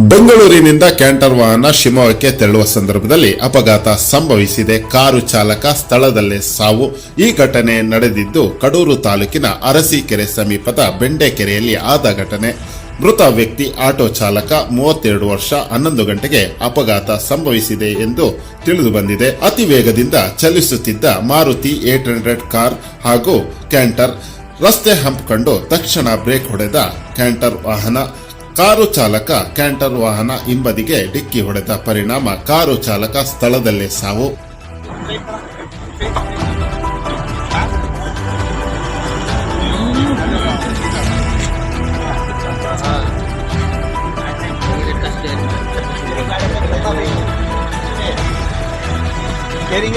ಬೆಂಗಳೂರಿನಿಂದ ಕ್ಯಾಂಟರ್ ವಾಹನ ಶಿವಮೊಗ್ಗಕ್ಕೆ ತೆರಳುವ ಸಂದರ್ಭದಲ್ಲಿ ಅಪಘಾತ ಸಂಭವಿಸಿದೆ. ಕಾರು ಚಾಲಕ ಸ್ಥಳದಲ್ಲೇ ಸಾವು. ಈ ಘಟನೆ ನಡೆದಿದ್ದು ಕಡೂರು ತಾಲೂಕಿನ ಅರಸೀಕೆರೆ ಸಮೀಪದ ಬೆಂಡೆಕೆರೆಯಲ್ಲಿ ಆದ ಘಟನೆ. ಮೃತ ವ್ಯಕ್ತಿ, ಆಟೋ ಚಾಲಕ, ಮೂವತ್ತೆರಡು ವರ್ಷ, ಹನ್ನೊಂದು ಗಂಟೆಗೆ ಅಪಘಾತ ಸಂಭವಿಸಿದೆ ಎಂದು ತಿಳಿದು ಬಂದಿದೆ. ಅತಿ ವೇಗದಿಂದ ಚಲಿಸುತ್ತಿದ್ದ ಮಾರುತಿ ಏಟ್ ಹಂಡ್ರೆಡ್ ಕಾರ್ ಹಾಗೂ ಕ್ಯಾಂಟರ್ ರಸ್ತೆ ಹಂಪ್ ತಕ್ಷಣ ಬ್ರೇಕ್ ಹೊಡೆದ ಕ್ಯಾಂಟರ್ ವಾಹನ. ಕಾರು ಚಾಲಕ ಕ್ಯಾಂಟರ್ ವಾಹನ ಹಿಂಬದಿಗೆ ಡಿಕ್ಕಿ ಹೊಡೆದ ಪರಿಣಾಮ ಕಾರು ಚಾಲಕ ಸ್ಥಳದಲ್ಲೇ ಸಾವು. Kering